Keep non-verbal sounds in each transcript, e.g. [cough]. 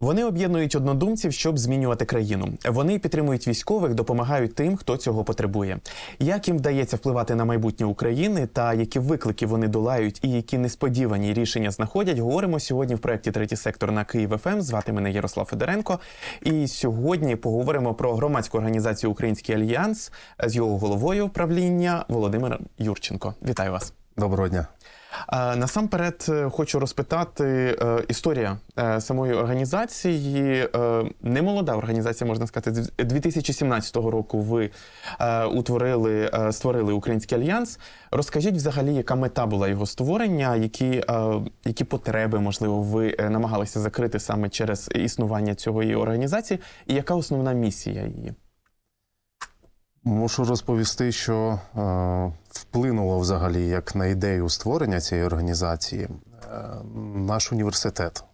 Вони об'єднують однодумців, щоб змінювати країну. Вони підтримують військових, допомагають тим, хто цього потребує. Як їм вдається впливати на майбутнє України та які виклики вони долають і які несподівані рішення знаходять, говоримо сьогодні в проєкті Третій сектор на Київ ФМ. Звати мене Ярослав Федоренко. І сьогодні поговоримо про громадську організацію Український альянс з його головою правління Володимир Юрченко. Вітаю вас. Доброго дня. Насамперед е, хочу розпитати е, історія е, самої організації. Немолода організація, можна сказати, з 2017 року ви утворили, створили Український альянс. Розкажіть взагалі, яка мета була його створення, які, які потреби, можливо, ви намагалися закрити саме через існування цієї організації, і яка основна місія її? Мушу розповісти, що вплинуло взагалі як на ідею створення цієї організації е, наш університет.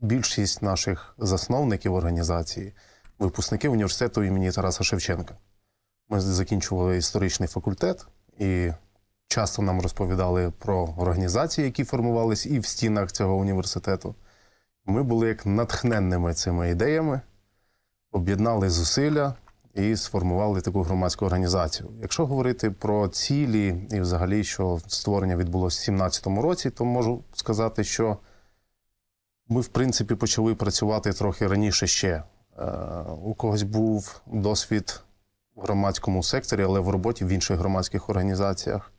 Більшість наших засновників організації, випускники університету імені Тараса Шевченка. Ми закінчували історичний факультет і часто нам розповідали про організації, які формувались і в стінах цього університету. Ми були як натхненними цими ідеями, об'єднали зусилля і сформували таку громадську організацію. Якщо говорити про цілі і взагалі, що створення відбулося в 2017 році, то можу сказати, що ми, в принципі, почали працювати трохи раніше ще. Е, У когось був досвід в громадському секторі, але в роботі в інших громадських організаціях.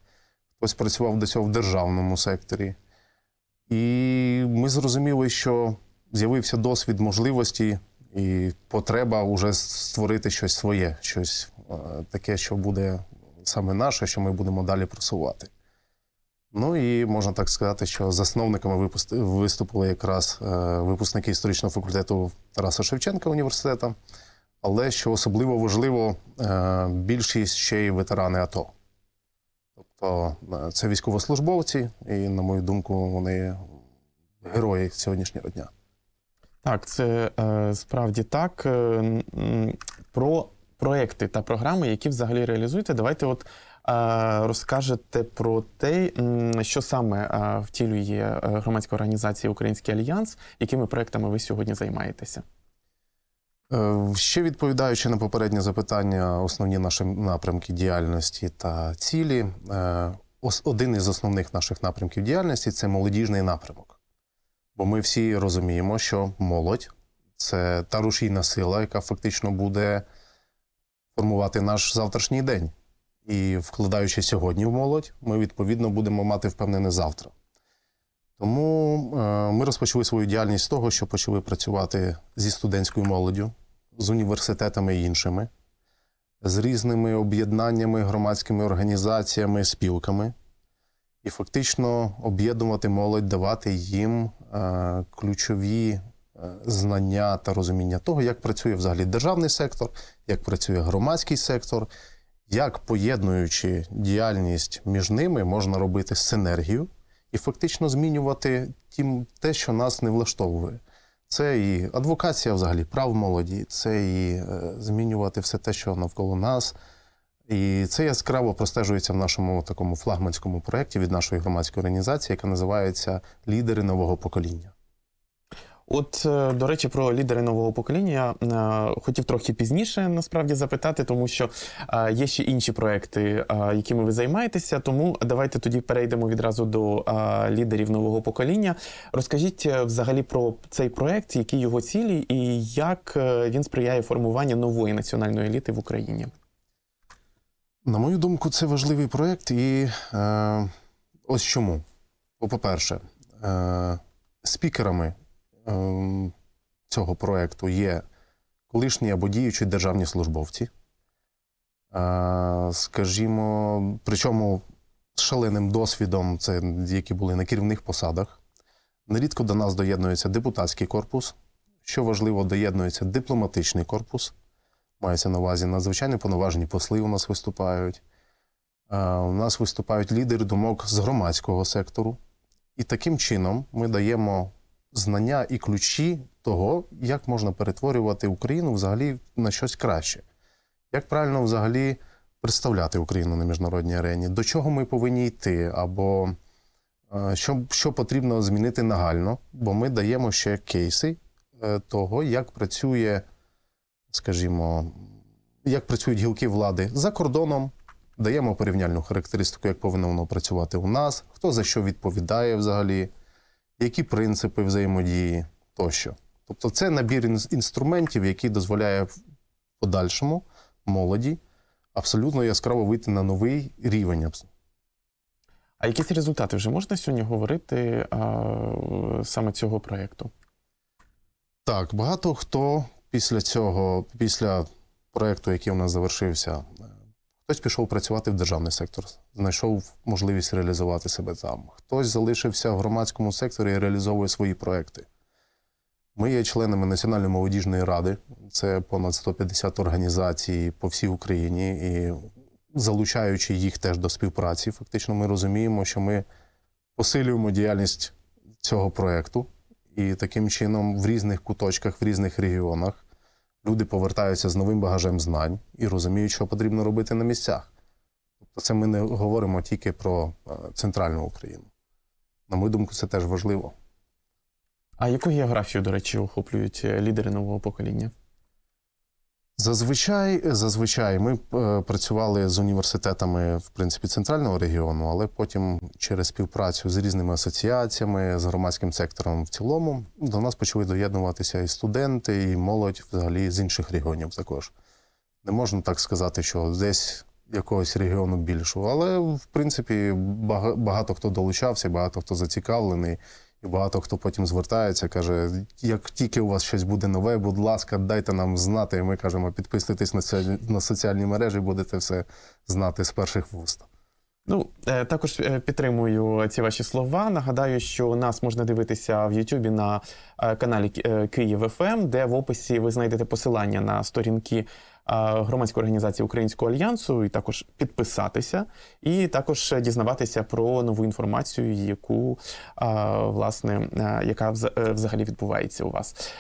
Хтось працював до цього в державному секторі. І ми зрозуміли, що з'явився досвід можливості і потреба вже створити щось своє, щось е, таке, що буде саме наше, що ми будемо далі просувати. Ну і можна так сказати, що засновниками випусти- виступили якраз е, випускники історичного факультету Тараса Шевченка університету, але що особливо важливо, е, більшість ще й ветерани АТО. Тобто це військовослужбовці, і, на мою думку, вони герої сьогоднішнього дня. Так, це е, справді так. Е, про проекти та програми, які взагалі реалізуєте, давайте от е, розкажете про те, що саме втілює громадська організація Український альянс, якими проектами ви сьогодні займаєтеся. Ще відповідаючи на попереднє запитання, основні наші напрямки діяльності та цілі. Один із основних наших напрямків діяльності це молодіжний напрямок. Бо ми всі розуміємо, що молодь це та рушійна сила, яка фактично буде формувати наш завтрашній день. І вкладаючи сьогодні в молодь, ми відповідно будемо мати впевнене завтра. Тому е, ми розпочали свою діяльність з того, що почали працювати зі студентською молоддю, з університетами і іншими, з різними об'єднаннями, громадськими організаціями, спілками, і фактично об'єднувати молодь, давати їм е, ключові е, знання та розуміння того, як працює взагалі державний сектор, як працює громадський сектор, як поєднуючи діяльність між ними, можна робити синергію і фактично змінювати тім, те, що нас не влаштовує. Це і адвокація взагалі прав молоді, це і е, змінювати все те, що навколо нас. І це яскраво простежується в нашому такому флагманському проєкті від нашої громадської організації, яка називається Лідери нового покоління. От, е, до речі, про лідери нового покоління е, хотів трохи пізніше насправді запитати, тому що е, є ще інші проекти, якими ви займаєтеся. Тому давайте тоді перейдемо відразу до лідерів нового покоління. Розкажіть взагалі про цей проект, які його цілі, і як він сприяє формуванню нової національної еліти в Україні. На мою думку, це важливий проєкт, і е, ось чому. По-перше, е, спікерами е, цього проєкту є колишні або діючі державні службовці. Е, скажімо, причому з шаленим досвідом, це які були на керівних посадах. Нерідко до нас доєднується депутатський корпус. Що важливо, доєднується дипломатичний корпус. Мається на увазі надзвичайно повноважені посли у нас виступають. Е, У нас виступають лідери думок з громадського сектору. І таким чином ми даємо знання і ключі того, як можна перетворювати Україну взагалі на щось краще. Як правильно взагалі представляти Україну на міжнародній арені, до чого ми повинні йти, або е, що, що потрібно змінити нагально, бо ми даємо ще кейси е, того, як працює, скажімо, як працюють гілки влади за кордоном. Даємо порівняльну характеристику, як повинно воно працювати у нас, хто за що відповідає взагалі, які принципи взаємодії тощо. Тобто, це набір інструментів, який дозволяє в подальшому молоді абсолютно яскраво вийти на новий рівень. А якісь результати вже можна сьогодні говорити а, саме цього проєкту? Так, багато хто після цього, після проєкту, який у нас завершився, е, хтось пішов працювати в державний сектор, знайшов можливість реалізувати себе там. Хтось залишився в громадському секторі і реалізовує свої проекти. Ми є членами Національної молодіжної ради, це понад 150 організацій по всій Україні, і залучаючи їх теж до співпраці, фактично ми розуміємо, що ми посилюємо діяльність цього проекту. І таким чином в різних куточках, в різних регіонах люди повертаються з новим багажем знань і розуміють, що потрібно робити на місцях. Тобто, це ми не говоримо тільки про е, центральну Україну. На мою думку, це теж важливо. А яку географію, до речі, охоплюють е, лідери нового покоління? Зазвичай, зазвичай ми е, працювали з університетами в принципі центрального регіону, але потім через співпрацю з різними асоціаціями, з громадським сектором в цілому до нас почали доєднуватися і студенти, і молодь взагалі з інших регіонів також. Не можна так сказати, що десь якогось регіону більшого, але в принципі багато хто долучався, багато хто зацікавлений. І багато хто потім звертається, каже: як тільки у вас щось буде нове, будь ласка, дайте нам знати. І ми кажемо, підписуйтесь на на соціальні мережі, будете все знати з перших вуст. Ну, е, також е, підтримую ці ваші слова. Нагадаю, що нас можна дивитися в Ютубі на е, каналі Київ ФМ, де в описі ви знайдете посилання на сторінки громадської організації Українського альянсу, і також підписатися, і також дізнаватися про нову інформацію, яку власне яка е, взагалі відбувається у вас.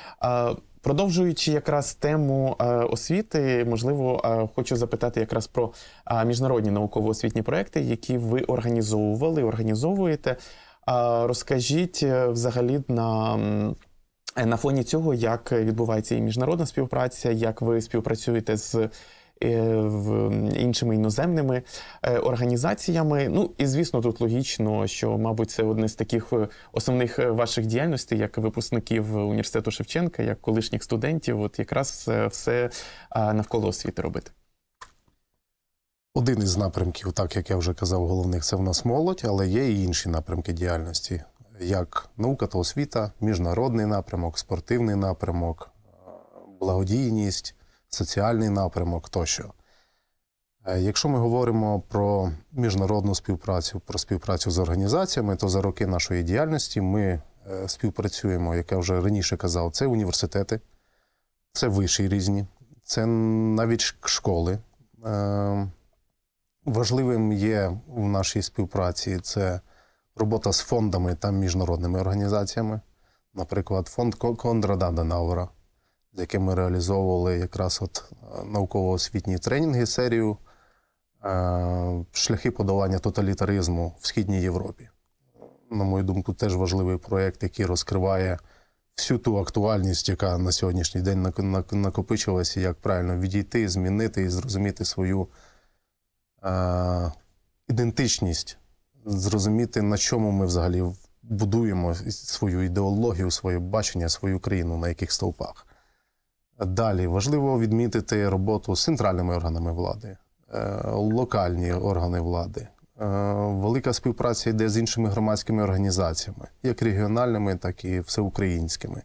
Продовжуючи якраз тему е, освіти, можливо, е, хочу запитати якраз про міжнародні науково-освітні проекти, які ви організовували, організовуєте. Розкажіть взагалі на. Е, На фоні цього, як відбувається і міжнародна співпраця, як ви співпрацюєте з е, іншими іноземними е, організаціями. Ну і звісно, тут логічно, що, мабуть, це одне з таких основних ваших діяльностей, як випускників університету Шевченка, як колишніх студентів, от якраз все навколо освіти робити. Один із напрямків, так як я вже казав, головних це в нас молодь, але є і інші напрямки діяльності, як наука та освіта, міжнародний напрямок, спортивний напрямок, е, благодійність, соціальний напрямок тощо. Е, Якщо ми говоримо про міжнародну співпрацю, про співпрацю з організаціями, то за роки нашої діяльності ми е, співпрацюємо, як я вже раніше казав, це університети, це виші різні, це навіть школи. Важливим є в нашій співпраці це робота з фондами та міжнародними організаціями. Наприклад, фонд Ко- Конрада Денаура, з яким ми реалізовували якраз от е, науково-освітні тренінги, серію е, шляхи подолання тоталітаризму в Східній Європі. На мою думку, теж важливий проєкт, який розкриває всю ту актуальність, яка на сьогоднішній день нак- нак- накопичилася, як правильно відійти, змінити і зрозуміти свою е, ідентичність, зрозуміти, на чому ми взагалі будуємо свою ідеологію, своє бачення, свою країну, на яких стовпах. Далі важливо відмітити роботу з центральними органами влади, е, локальні органи влади. Е, Велика співпраця йде з іншими громадськими організаціями, як регіональними, так і всеукраїнськими.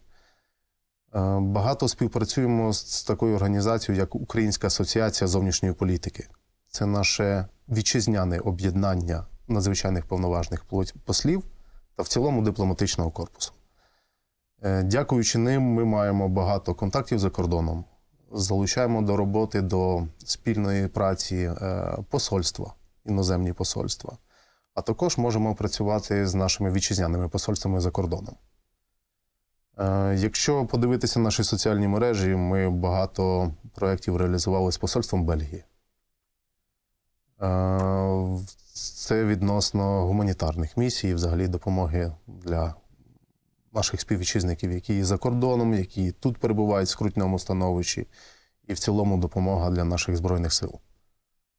Е, Багато співпрацюємо з такою організацією, як Українська асоціація зовнішньої політики. Це наше вітчизняне об'єднання надзвичайних повноважних послів та в цілому дипломатичного корпусу. Е, Дякуючи ним, ми маємо багато контактів за кордоном. Залучаємо до роботи до спільної праці е, посольства, іноземні посольства. А також можемо працювати з нашими вітчизняними посольствами за кордоном. Е, Якщо подивитися наші соціальні мережі, ми багато проєктів реалізували з посольством Бельгії. Це відносно гуманітарних місій, взагалі допомоги для наших співвітчизників, які за кордоном, які тут перебувають в скрутному становищі, і в цілому допомога для наших збройних сил.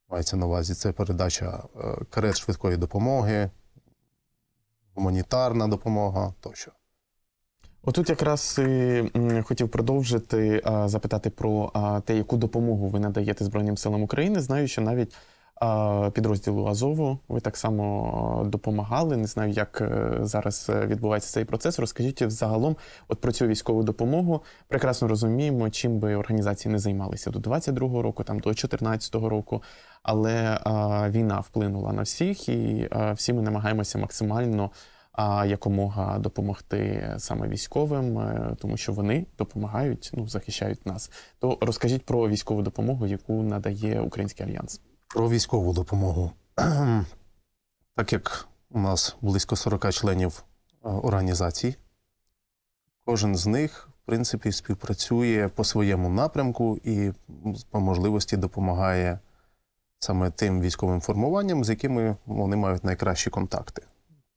Мається на увазі це передача е, карет швидкої допомоги, гуманітарна допомога тощо. Отут якраз і, хотів продовжити запитати про те, яку допомогу ви надаєте Збройним силам України. Знаю, що навіть підрозділу Азову ви так само допомагали. Не знаю, як е, зараз е, відбувається цей процес. Розкажіть взагалом от про цю військову допомогу. Прекрасно розуміємо, чим би організації не займалися до 22-го року, там до 14-го року. Але а, війна вплинула на всіх, і а, всі ми намагаємося максимально а якомога допомогти саме військовим, е, тому що вони допомагають, ну захищають нас. То розкажіть про військову допомогу, яку надає Український альянс. Про військову допомогу. [clears throat] Так як у нас близько 40 членів е, організацій, кожен з них, в принципі, співпрацює по своєму напрямку і по можливості допомагає саме тим військовим формуванням, з якими вони мають найкращі контакти.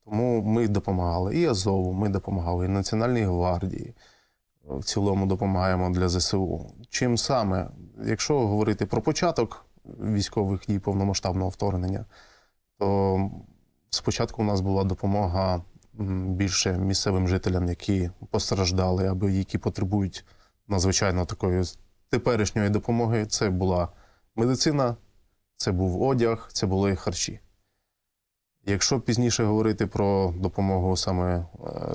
Тому ми допомагали і Азову, ми допомагали і Національній гвардії. В цілому допомагаємо для ЗСУ. Чим саме, якщо говорити про початок військових дій повномасштабного вторгнення, то спочатку у нас була допомога більше місцевим жителям, які постраждали, або які потребують надзвичайно такої теперішньої допомоги. Це була медицина, це був одяг, це були харчі. Якщо пізніше говорити про допомогу саме е,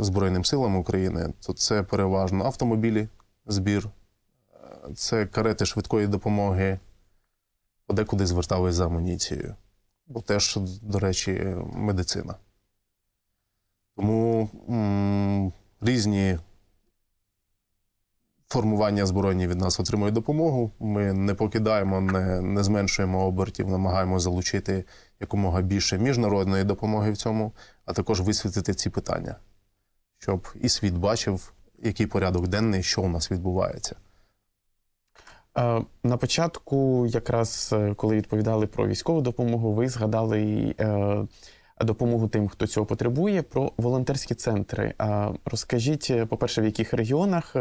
Збройним силам України, то це переважно автомобілі, збір, е, це карети швидкої допомоги, подекуди звертались за амуніцією, бо теж, до речі, медицина. Тому м, різні формування збройні від нас отримують допомогу. Ми не покидаємо, не, не зменшуємо обертів, намагаємося залучити якомога більше міжнародної допомоги в цьому, а також висвітлити ці питання, щоб і світ бачив, який порядок денний, що у нас відбувається. Е, На початку, якраз е, коли відповідали про військову допомогу, ви згадали е, допомогу тим, хто цього потребує, про волонтерські центри. Розкажіть, по-перше, в яких регіонах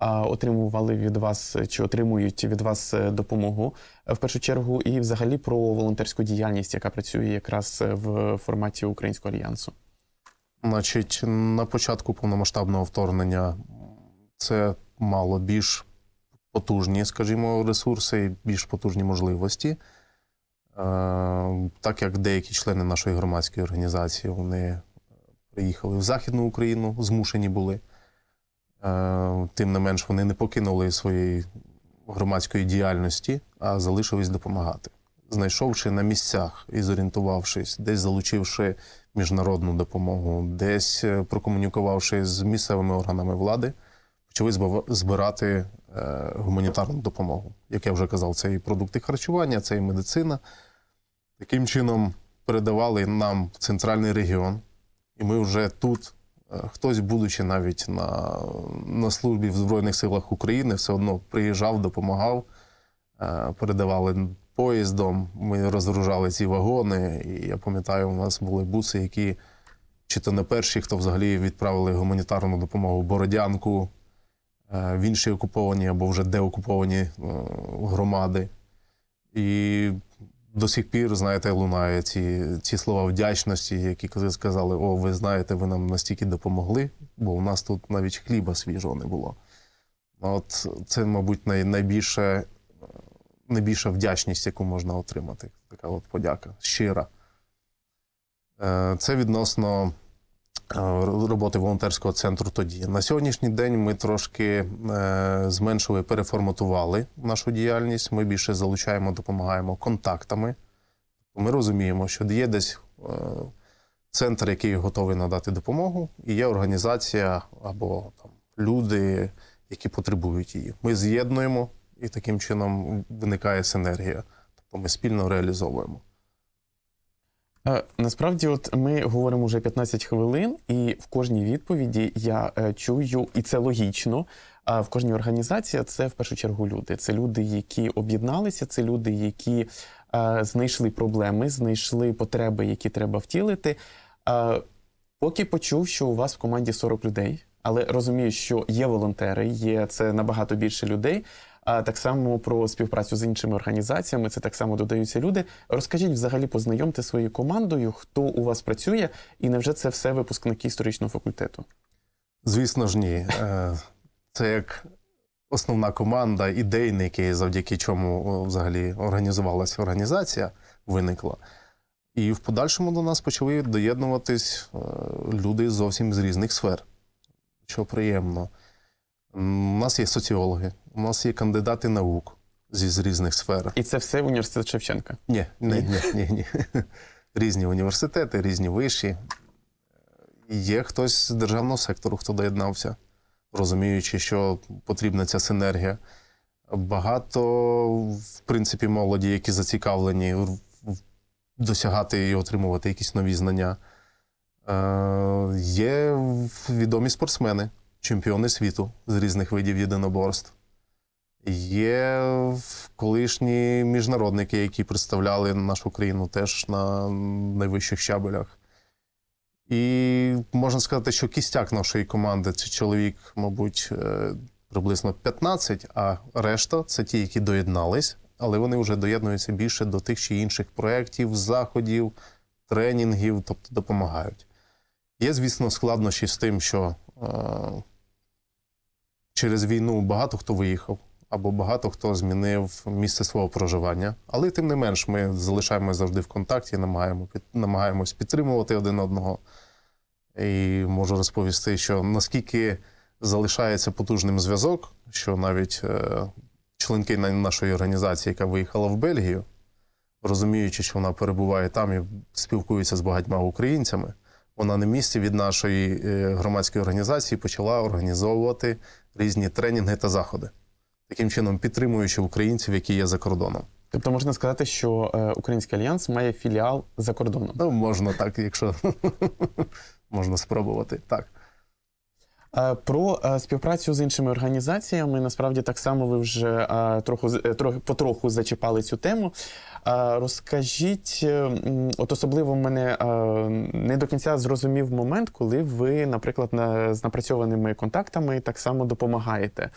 отримували від вас чи отримують від вас допомогу в першу чергу, і взагалі про волонтерську діяльність, яка працює якраз в форматі Українського альянсу. Значить, на початку повномасштабного вторгнення це мало більш потужні, скажімо, ресурси, і більш потужні можливості. Е, Так як деякі члени нашої громадської організації вони приїхали в Західну Україну, змушені були. Е, Тим не менш, вони не покинули своєї громадської діяльності, а залишились допомагати. Знайшовши на місцях і зорієнтувавшись, десь залучивши міжнародну допомогу, десь е, прокомунікувавши з місцевими органами влади, почали збирати гуманітарну допомогу. Як я вже казав, це і продукти харчування, це і медицина. Таким чином передавали нам в центральний регіон, і ми вже тут, е, хтось, будучи навіть на, на службі в Збройних силах України, все одно приїжджав, допомагав, е, передавали поїздом. Ми розгружали ці вагони. І я пам'ятаю, у нас були буси, які чи то не перші, хто взагалі відправили гуманітарну допомогу Бородянку, е, в інші окуповані або вже деокуповані е, громади. І до сих пір, знаєте, лунає ці, ці слова вдячності, які сказали: О, ви знаєте, ви нам настільки допомогли, бо у нас тут навіть хліба свіжого не було. От це, мабуть, най, найбільше, найбільша вдячність, яку можна отримати. Така от подяка щира. Е, Це відносно е, роботи волонтерського центру тоді. На сьогоднішній день ми трошки е, зменшили, переформатували нашу діяльність. Ми більше залучаємо, допомагаємо контактами. Ми розуміємо, що є десь е, центр, який готовий надати допомогу, і є організація або там люди, які потребують її. Ми з'єднуємо, і таким чином виникає синергія. Тобто ми спільно реалізовуємо. Насправді, от ми говоримо вже 15 хвилин, і в кожній відповіді я е, чую, і це логічно. А в кожній організації це в першу чергу люди. Це люди, які об'єдналися, це люди, які е, знайшли проблеми, знайшли потреби, які треба втілити. Поки почув, що у вас в команді 40 людей, але розумію, що є волонтери, є це набагато більше людей. А так само про співпрацю з іншими організаціями, це так само додаються люди. Розкажіть взагалі, познайомте своєю командою, хто у вас працює, і невже це все випускники історичного факультету? Звісно ж, ні. Е, Це як основна команда, ідейники, завдяки чому взагалі організувалася організація, виникла. І в подальшому до нас почали доєднуватись е, люди зовсім з різних сфер, що приємно. У нас є соціологи, у нас є кандидати наук зі з різних сфер. І це все університет Шевченка. Ні, ні, ні, ні, ні. [laughs] Різні університети, різні виші. Є хтось з державного сектору, хто доєднався, розуміючи, що потрібна ця синергія. Багато, в принципі, молоді, які зацікавлені досягати і отримувати якісь нові знання. Е, Є відомі спортсмени, чемпіони світу з різних видів єдиноборств. Є колишні міжнародники, які представляли нашу країну теж на найвищих щабелях. І можна сказати, що кістяк нашої команди це чоловік, мабуть, е, приблизно 15, а решта це ті, які доєднались, але вони вже доєднуються більше до тих чи інших проєктів, заходів, тренінгів, тобто допомагають. Є, звісно, складнощі з тим, що е, через війну багато хто виїхав, або багато хто змінив місце свого проживання. Але тим не менш, ми залишаємося завжди в контакті, намагаємо, намагаємось підтримувати один одного. І можу розповісти, що наскільки залишається потужним зв'язок, що навіть е, членки нашої організації, яка виїхала в Бельгію, розуміючи, що вона перебуває там і спілкується з багатьма українцями, вона на місці від нашої е, громадської організації почала організовувати різні тренінги та заходи, таким чином підтримуючи українців, які є за кордоном. Тобто можна сказати, що е, Український альянс має філіал за кордоном. Ну, можна так, якщо [laughs] можна спробувати. Так. Е, Про е, співпрацю з іншими організаціями насправді так само ви вже трохи потроху зачіпали цю тему. Розкажіть, е, от особливо мене не до кінця зрозумів момент, коли ви, наприклад, з напрацьованими контактами так само допомагаєте.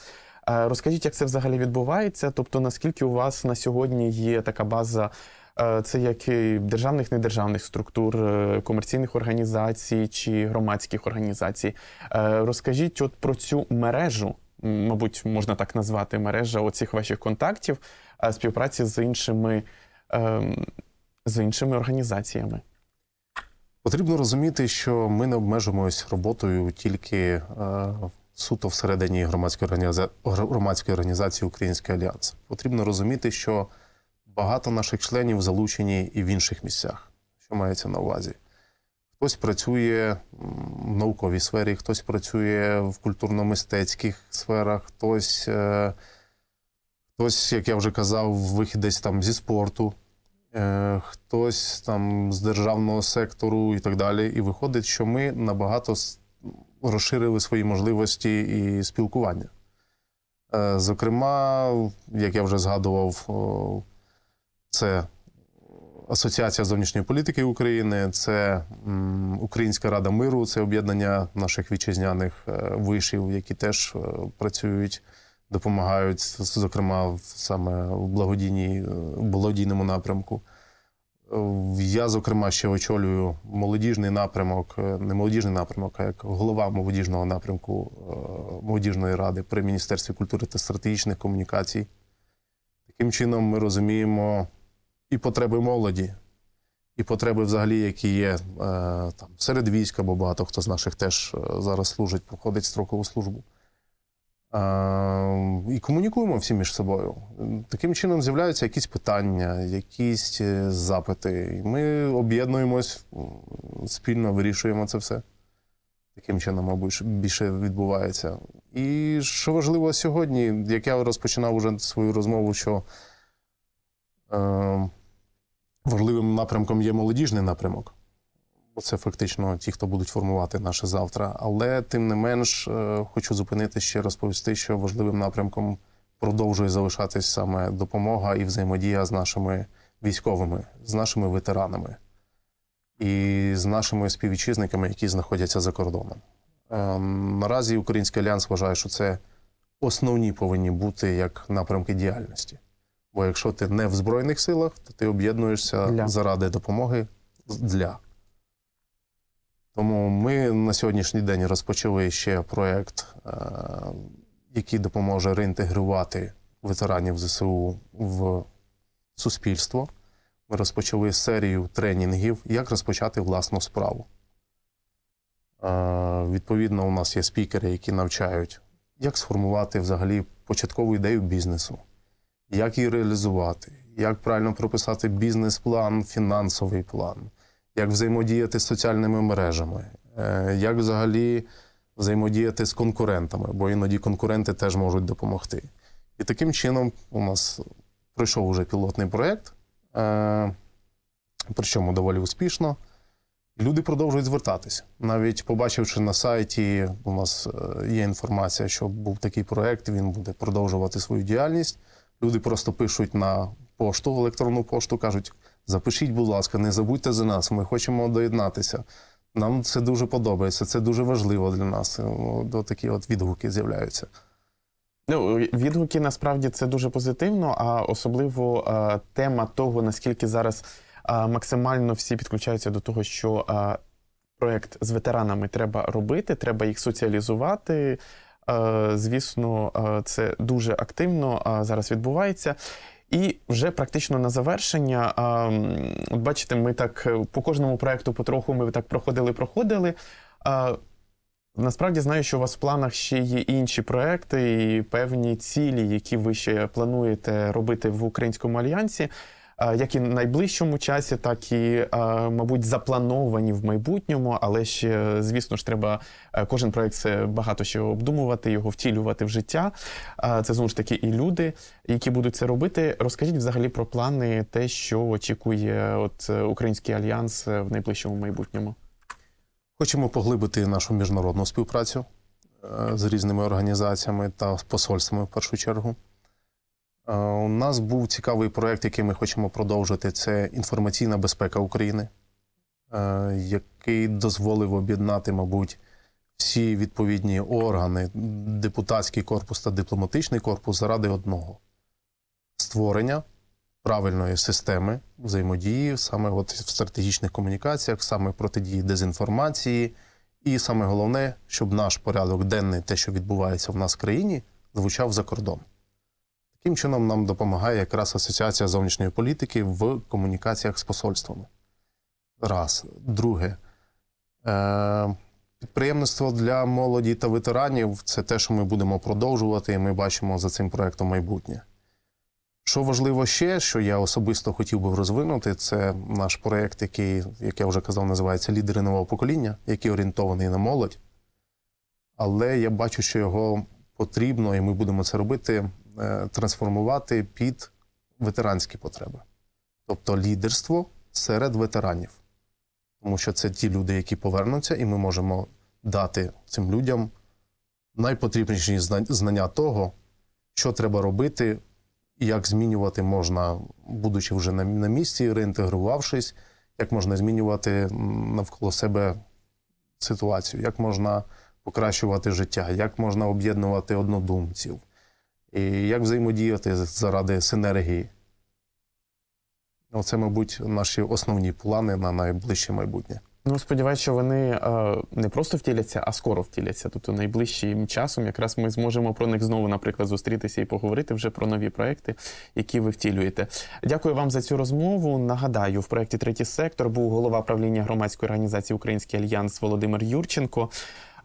Розкажіть, як це взагалі відбувається? Тобто, наскільки у вас на сьогодні є така база? Це як і державних недержавних структур, е, комерційних організацій чи громадських організацій. Розкажіть от про цю мережу, мабуть, можна так назвати, мережа оцих ваших контактів, співпраці з іншими, з іншими організаціями. Потрібно розуміти, що ми не обмежуємось роботою тільки е, суто всередині громадської організації, громадської організації Український альянс. Потрібно розуміти, що багато наших членів залучені і в інших місцях, що мається на увазі. Хтось працює в науковій сфері, хтось працює в культурно-мистецьких сферах, хтось, е, хтось, як я вже казав, вихідець там зі спорту, е, хтось там з державного сектору і так далі. І виходить, що ми набагато розширили свої можливості і спілкування. Е, Зокрема, як я вже згадував, о, це Асоціація зовнішньої політики України, це м, Українська рада миру, це об'єднання наших вітчизняних е, вишів, які теж е, працюють, допомагають, зокрема, саме в благодійній, е, благодійному напрямку. Е, Я, зокрема, ще очолюю молодіжний напрямок, е, не молодіжний напрямок, а як голова молодіжного напрямку молодіжної ради при Міністерстві культури та стратегічних комунікацій. Таким чином, ми розуміємо і потреби молоді, і потреби, взагалі, які є там серед війська, бо багато хто з наших теж зараз служить, проходить строкову службу. І комунікуємо всі між собою. Таким чином з'являються якісь питання, якісь е, запити. І ми об'єднуємось, спільно вирішуємо це все. Таким чином, мабуть, більше відбувається. І що важливо сьогодні, як я розпочинав уже свою розмову, що е, важливим напрямком є молодіжний напрямок. Це фактично ті, хто будуть формувати наше завтра. Але тим не менш, е, хочу зупинити ще розповісти, що важливим напрямком продовжує залишатись саме допомога і взаємодія з нашими військовими, з нашими ветеранами і з нашими співвітчизниками, які знаходяться за кордоном. Е, Наразі Український альянс вважає, що це основні повинні бути як напрямки діяльності. Бо якщо ти не в Збройних силах, то ти об'єднуєшся Для. заради допомоги для. Тому ми на сьогоднішній день розпочали ще проєкт, е, який допоможе реінтегрувати ветеранів ЗСУ в суспільство. Ми розпочали серію тренінгів, як розпочати власну справу. Е, Відповідно, у нас є спікери, які навчають, як сформувати взагалі початкову ідею бізнесу, як її реалізувати, як правильно прописати бізнес-план, фінансовий план, як взаємодіяти з соціальними мережами, е, як взагалі взаємодіяти з конкурентами, бо іноді конкуренти теж можуть допомогти. І таким чином у нас пройшов уже пілотний проєкт, е, причому доволі успішно. Люди продовжують звертатися. Навіть побачивши на сайті, у нас е, є інформація, що був такий проєкт, він буде продовжувати свою діяльність. Люди просто пишуть на пошту, електронну пошту, кажуть: запишіть, будь ласка, не забудьте за нас, ми хочемо доєднатися. Нам це дуже подобається, це дуже важливо для нас. До такі от відгуки з'являються. Ну, відгуки насправді це дуже позитивно, а особливо е, тема того, наскільки зараз е, максимально всі підключаються до того, що е, проєкт з ветеранами треба робити, треба їх соціалізувати. Е, звісно, е, це дуже активно е, зараз відбувається. І вже практично на завершення, от бачите, ми так е, по кожному проекту потроху ми так проходили, проходили. А, Насправді знаю, що у вас в планах ще є інші проекти і певні цілі, які ви ще плануєте робити в Українському альянсі, як і в найближчому часі, так і, мабуть, заплановані в майбутньому. Але ще, звісно ж, треба е, кожен проект багато ще обдумувати, його втілювати в життя. Це знову ж таки і люди, які будуть це робити. Розкажіть взагалі про плани, те, що очікує от е, Український альянс е, в найближчому майбутньому. Хочемо поглибити нашу міжнародну співпрацю е, з різними організаціями та посольствами в першу чергу. Е, У нас був цікавий проєкт, який ми хочемо продовжити. Це інформаційна безпека України, е, який дозволив об'єднати, мабуть, всі відповідні органи, депутатський корпус та дипломатичний корпус заради одного створення правильної системи взаємодії саме от в стратегічних комунікаціях, саме протидії дезінформації, і саме головне, щоб наш порядок денний, те, що відбувається в нас в країні, звучав за кордон. Таким чином нам допомагає якраз Асоціація зовнішньої політики в комунікаціях з посольствами. Раз. Друге. Е- Підприємництво для молоді та ветеранів це те, що ми будемо продовжувати, і ми бачимо за цим проектом майбутнє. Що важливо ще, що я особисто хотів би розвинути, це наш проєкт, який, як я вже казав, називається Лідери нового покоління, який орієнтований на молодь. Але я бачу, що його потрібно, і ми будемо це робити, трансформувати під ветеранські потреби. Тобто лідерство серед ветеранів. Тому що це ті люди, які повернуться, і ми можемо дати цим людям найпотрібніші знання того, що треба робити як змінювати можна, будучи вже на місці, реінтегрувавшись, як можна змінювати навколо себе ситуацію, як можна покращувати життя, як можна об'єднувати однодумців, і як взаємодіяти заради синергії. Оце, мабуть, наші основні плани на найближче майбутнє. Ну, сподіваюся, що вони е, не просто втіляться, а скоро втіляться. Тобто найближчим часом якраз ми зможемо про них знову, наприклад, зустрітися і поговорити вже про нові проекти, які ви втілюєте. Дякую вам за цю розмову. Нагадаю, в проєкті Третій сектор був голова правління громадської організації Український альянс Володимир Юрченко.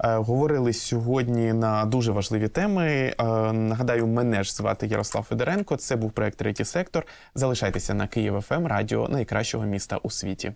Е, Говорили сьогодні на дуже важливі теми. Е, Нагадаю, мене ж звати Ярослав Федоренко. Це був проект Третій сектор. Залишайтеся на Київ ФМ радіо найкращого міста у світі.